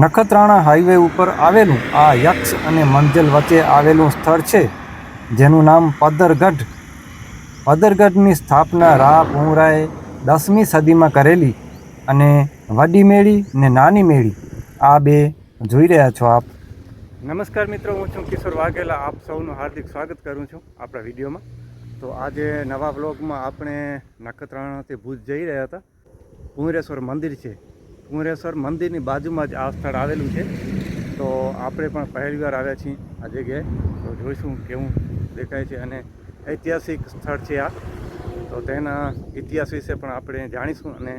Nakhatrana highway ઉપર આવેલું આ યક્ષ અને મંજલ વચ્ચે આવેલું સ્થળ છે, જેનું નામ પદરગઢ. પદરગઢની સ્થાપના રા પુંરાએ દસમી સદીમાં કરેલી અને વડી મેળી ને નાની મેળી. આ બે જોઈ રહ્યા છો આપ. નમસ્કાર મિત્રો, હું છું કિશોર વાઘેલા. આપ સૌનું હાર્દિક સ્વાગત કરું છું આપણા વિડીયોમાં. તો આજે નવા બ્લોગમાં આપણે નખત્રાણાથી ભુજ જઈ રહ્યા હતા. પુંરેશ્વર મંદિર છે. પુંરેશ્વર મંદિરની બાજુમાં જ આ સ્થળ આવેલું છે. તો આપણે પણ પહેલી વાર આવ્યા છીએ આ જગ્યાએ. તો જોઈશું કેવું દેખાય છે અને ઐતિહાસિક સ્થળ છે આ. તો તેના ઇતિહાસ વિશે પણ આપણે જાણીશું અને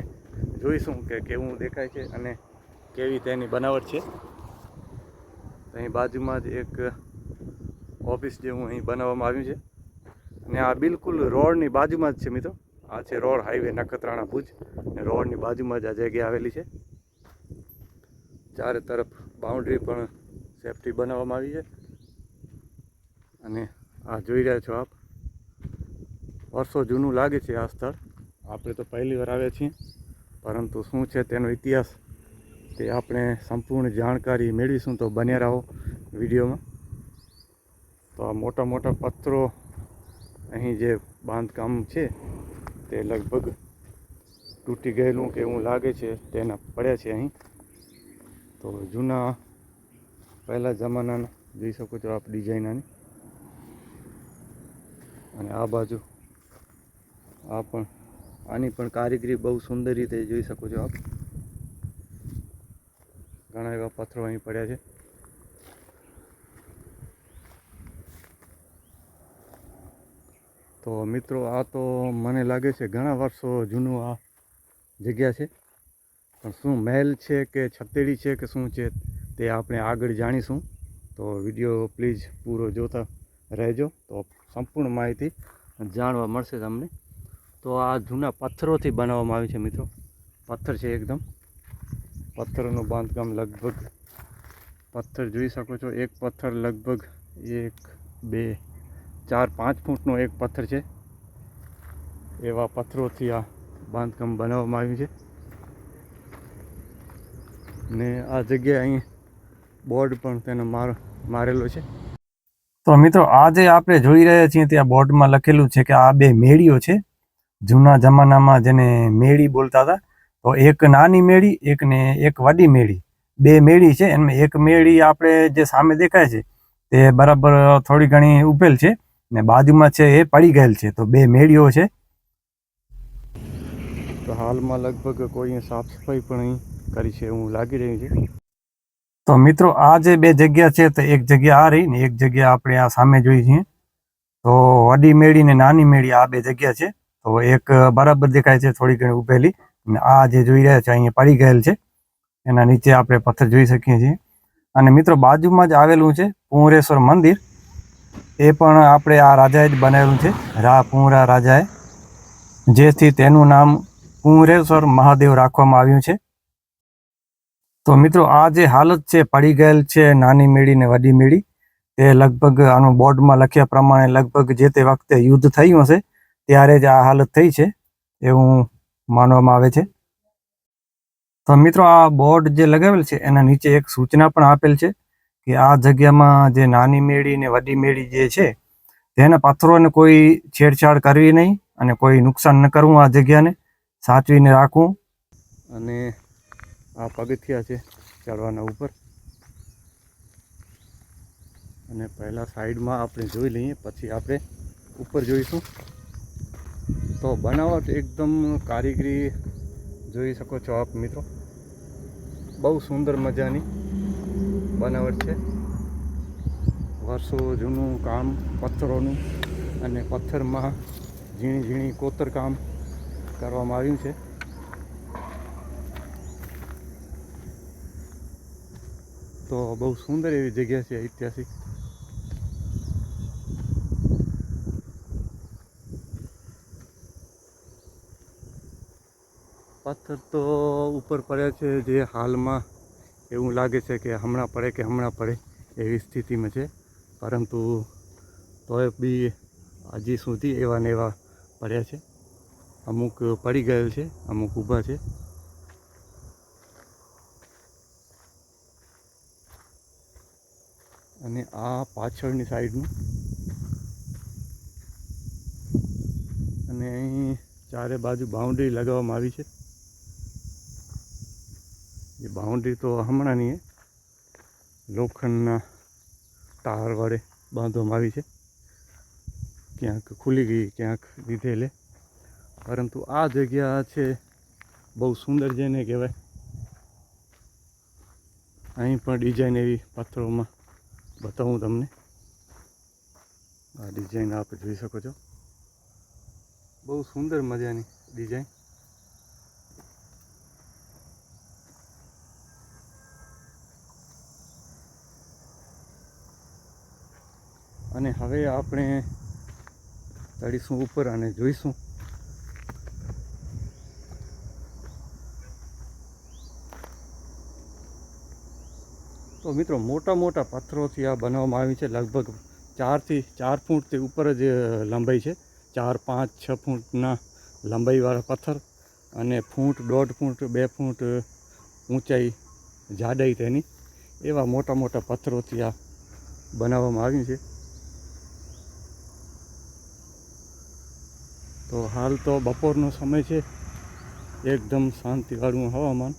જોઈશું કે કેવું દેખાય છે અને કેવી તેની બનાવટ છે. અહીં બાજુમાં જ એક ઓફિસ જેવું અહીં બનાવવામાં આવ્યું છે. અને આ બિલકુલ રોડની બાજુમાં જ છે મિત્રો. આ છે રોડ હાઈવે નખત્રાણા ભુજ. અને રોડની બાજુમાં જ આ જગ્યા આવેલી છે. ચારે તરફ બાઉન્ડ્રી પણ સેફટી બનાવવામાં આવી છે. અને આ જોઈ રહ્યા છો આપ. વર્ષો જૂનું લાગે છે આ સ્થળ. આપણે તો પહેલી વાર આવ્યા છીએ. પરંતુ શું છે તેનો ઇતિહાસ તે આપણે સંપૂર્ણ જાણકારી મેળવીશું. તો બન્યા રહો વિડીયોમાં. તો આ મોટા મોટા પથ્થરો અહીં જે બાંધકામ છે તે લગભગ તૂટી ગયેલું કે એવું લાગે છે, તેના પડ્યા છે અહીં. તો જૂના, પહેલા જમાનાના, જોઈ શકો છો આપ ડિઝાઇનની અને આ બાજુ, આ પણ, આની પણ કારીગરી બહુ સુંદર રીતે જોઈ શકો છો આપ. ઘણા એવા પથ્થરો અહીં પડ્યા છે. તો મિત્રો, આ તો મને લાગે છે ઘણા વર્ષો જૂનું આ જગ્યા છે. પણ શું મહેલ છે કે છતેડી છે કે શું છે તે આપણે આગળ જાણીશું. તો વીડિયો પ્લીઝ પૂરો જોતા રહેજો. તો સંપૂર્ણ માહિતી જાણવા મળશે તમને. તો આ જૂના પથ્થરોથી બનાવવામાં આવ્યું છે મિત્રો. પથ્થર છે એકદમ. પથ્થરનું બાંધકામ લગભગ, પથ્થર જોઈ શકો છો, એક પથ્થર લગભગ એક, બે ચાર પાંચ ફૂટનો એક પથ્થર છે. એવા પથ્થરોથી આ બાંધકામ બનાવવામાં આવ્યું છે. ને આ જગ્યાએ અહીં બોર્ડ પણ તેનો માર, મારેલો છે. તો મિત્રો, આ જે આપણે જોઈ રહ્યા છીએ ત્યાં બોર્ડમાં લખેલું છે કે આ બે મેળીઓ છે. જૂના જમાનામાં જેને મેળી બોલતા હતા, તો એક નાની મેળી, એક ને એક વડી મેળી. બે મેળી છે, એમાં એક મેળી આપણે જે સામે દેખાય છે, તે બરાબર થોડી ઘણી ઉભેલ છે. ને બાજુમાં છે એ પડી ગયેલ છે. તો બે મેળીઓ છે. તો હાલમાં લગભગ કોઈ સાફ સફાઈ પણ કરી છે એવું લાગી રહ્યું છે. તો મિત્રો આ જે બે જગ્યા છે તો એક જગ્યા આ રહી ને એક જગ્યા આપણે આ સામે જોઈ છીએ. તો વડી મેળી ને નાની મેળી આ બે જગ્યા છે. તો એક બરાબર દેખાય છે થોડી ઘણી ઉભેલી. અને આ જે જોઈ રહ્યા છે અહીંયા પડી ગયેલ છે. એના નીચે આપણે પથ્થર જોઈ શકીએ છીએ. અને મિત્રો બાજુમાં જ આવેલું છે પુંરેશ્વર મંદિર. એ પણ આપણે આ રાજાએ જ બનાવેલું છે, રા પુંરા રાજાએ. જેથી તેનું નામ પુંરેશ્વર મહાદેવ રાખવામાં આવ્યું છે. તો મિત્રો, આ જે હાલત છે, પડી ગયેલ છે, નાની મેળી ને વડી મેળી, તે લગભગ આનું બોર્ડમાં લખ્યા પ્રમાણે લગભગ જે તે વખતે યુદ્ધ થયું હશે, ત્યારે જ આ હાલત થઈ છે, એવું માનવામાં આવે છે. તો મિત્રો, આ બોર્ડ જે લગાવેલ છે, એના નીચે એક સૂચના પણ આપેલ છે કે આ જગ્યામાં જે નાની મેળી ને વડી મેળી જે છે, તેના પથ્થરોને કોઈ છેડછાડ કરવી નહીં અને કોઈ નુકસાન ન કરવું આ જગ્યાને. સાચવીને રાખવું. અને આ પગથિયા છે ચડવાના ઉપર. અને પહેલાં સાઈડમાં આપણે જોઈ લઈએ, પછી આપણે ઉપર જોઈશું. તો બનાવટ એકદમ કારીગરી, જોઈ શકો છો આપ મિત્રો. બહુ સુંદર મજાની. બનાવટ છે. વર્ષો જૂનું કામ, પથ્થરોનું અને પથ્થરમાં ઝીણી ઝીણી કોતરકામ કરવામાં આવ્યું છે. તો બહુ સુંદર એવી જગ્યા છે ઐતિહાસિક. પથ્થર તો ઉપર પડ્યા છે જે હાલમાં એવું લાગે છે કે હમણાં પડે કે હમણાં પડે એવી સ્થિતિમાં છે. પરંતુ તોય બી હજી સુધી એવા ને એવા પડ્યા છે. અમુક પડી ગયેલ છે, અમુક ઊભા છે. અને આ પાછળની સાઈડનું અને અહીં ચારે બાજુ બાઉન્ડ્રી લગાવવામાં આવી છે. બાઉન્ડ્રી તો હમણાંની લોખંડના તાર વડે બાંધવામાં આવી છે. ક્યાંક ખુલી ગઈ, ક્યાંક લીધેલે. પરંતુ આ જગ્યા છે બહુ સુંદર જેને કહેવાય. અહીં પણ ડિઝાઇન એવી પથ્થરોમાં બતાવું તમને. આ ડિઝાઇન આપ જોઈ શકો છો. બહુ સુંદર મજાની ડિઝાઇન. અને હવે આપણે ચડીશું ઉપર અને જોઈશું. તો મિત્રો, મોટા મોટા પથ્થરોથી આ બનાવવામાં આવી છે. લગભગ ચારથી ચાર ફૂટથી ઉપર જ લંબાઈ છે. ચાર, પાંચ, છ ફૂટના લંબાઈવાળા પથ્થર અને ફૂટ, દોઢ ફૂટ, બે ફૂટ ઊંચાઈ જાડાઈ તેની. એવા મોટા મોટા પથ્થરોથી આ બનાવવામાં આવ્યું છે. તો હાલ તો બપોરનો સમય છે. એકદમ શાંતિવાળું હવામાન.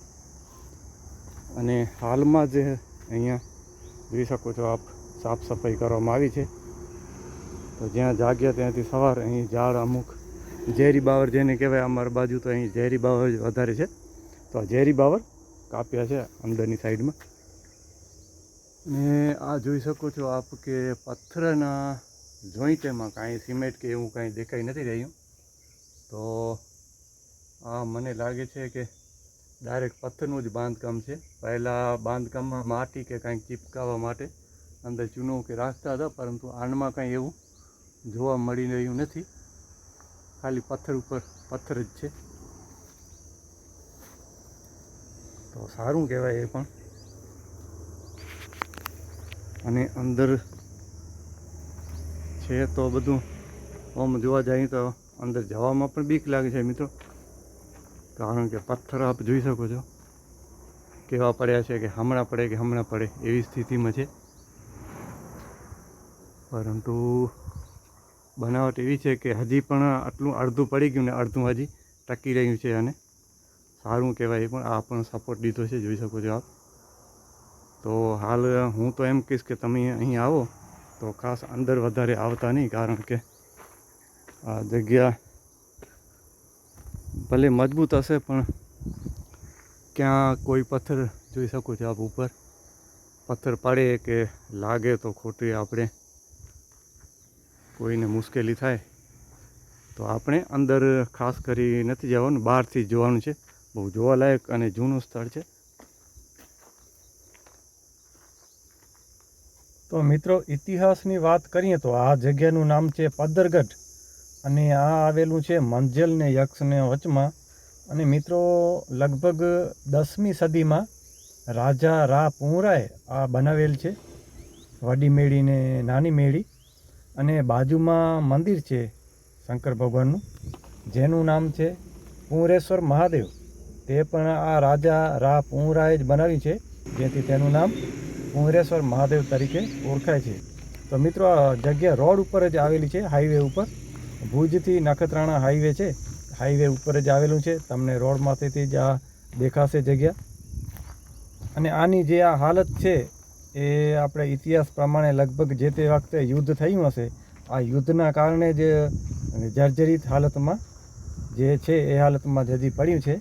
અને હાલમાં જે અહીંયા જોઈ શકો છો આપ, સાફ સફાઈ કરવામાં આવી છે. તો જ્યાં જાગ્યા ત્યાંથી સવાર અહીં ઝાડ અમુક ઝેરી બાવર જેને કહેવાય અમારી બાજુ તો અહીં ઝેરી બાવર જ વધારે છે. તો આ ઝેરી બાવર કાપ્યા છે અંદરની સાઈડમાં. ને આ જોઈ શકો છો આપ કે પથ્થરના જોઈન્ટેમાં કાંઈ સિમેન્ટ કે એવું કાંઈ દેખાઈ નથી રહ્યું. તો આ મને લાગે છે કે ડાયરેક્ટ પથ્થરનું જ બાંધકામ છે. પહેલાં બાંધકામમાં માટી કે કાંઈક ચીપકાવવા માટે અંદર ચૂનો કે રાખતા હતા, પરંતુ આણમાં કાંઈ એવું જોવા મળી રહ્યું નથી. ખાલી પથ્થર ઉપર પથ્થર જ છે. તો સારું કહેવાય એ પણ. અને અંદર છે તો બધું. આમ જોવા જઈએ તો અંદર જવામાં પણ બીક લાગે છે મિત્રો. કારણ કે પથ્થર આપ જોઈ શકો છો. કેવા પડ્યા છે કે હમણાં પડે કે હમણાં પડે એવી સ્થિતિમાં છે. પરંતુ બનાવટ એવી છે કે હજી પણ આટલું અડધું પડી ગયું ને અડધું હજી ટકી રહ્યું છે અને સારું કહેવાય એ પણ આ પણ સપોર્ટ દીધો છે, જોઈ શકો છો આપ. તો હાલ હું તો એમ કહીશ કે તમે અહીં આવો તો ખાસ અંદર વધારે આવતા નહીં, કારણ કે આ જગ્યા ભલે મજબૂત હશે, પણ ક્યાં કોઈ પથ્થર જોઈ શકો છો આપ ઉપર? પથ્થર પડે કે લાગે તો ખોટી આપણે? કોઈને મુશ્કેલી થાય? તો આપણે અંદર ખાસ કરી નથી જવાનું, બહારથી જોવાનું છે. બહુ જોવાલાયક અને જૂનું સ્થળ છે. તો મિત્રો, ઇતિહાસની વાત કરીએ તો આ જગ્યાનું નામ છે પદ્દરગઢ. અને આ આવેલું છે મંજલ ને યક્ષને વચમાં. અને મિત્રો, લગભગ દસમી સદીમાં રાજા રા પુંરાએ આ બનાવેલ છે. વડી મેળી ને નાની મેળી. અને બાજુમાં મંદિર છે શંકર ભગવાનનું, જેનું નામ છે પુંરેશ્વર મહાદેવ. તે પણ આ રાજા રા પુંરાએ જ બનાવ્યું છે, જેથી તેનું નામ પુંરેશ્વર મહાદેવ તરીકે ઓળખાય છે. તો મિત્રો, આ જગ્યા રોડ ઉપર જ આવેલી છે હાઈવે ઉપર. ભુજથી નખત્રાણા હાઈવે છે. હાઈવે ઉપર જ આવેલું છે. તમને રોડમાંથી જ આ દેખાશે જગ્યા. અને આની જે આ હાલત છે, એ આપણે ઇતિહાસ પ્રમાણે લગભગ જે તે વખતે યુદ્ધ થયું હશે, આ યુદ્ધના કારણે જ જર્જરિત હાલતમાં જે છે, એ હાલતમાં જજી પડ્યું છે.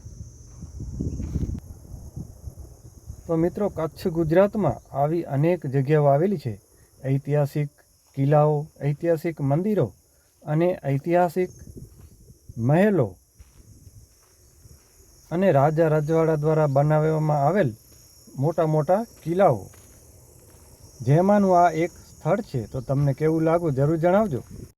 તો મિત્રો, કચ્છ ગુજરાતમાં આવી અનેક જગ્યાઓ આવેલી છે. ઐતિહાસિક કિલ્લાઓ, ઐતિહાસિક મંદિરો અને ઐતિહાસિક મહેલો અને રાજા રજવાડા દ્વારા બનાવવામાં આવેલ મોટા મોટા કિલ્લાઓ. જેમાંનું આ એક સ્થળ છે. તો તમને કેવું લાગવું જરૂર જણાવજો.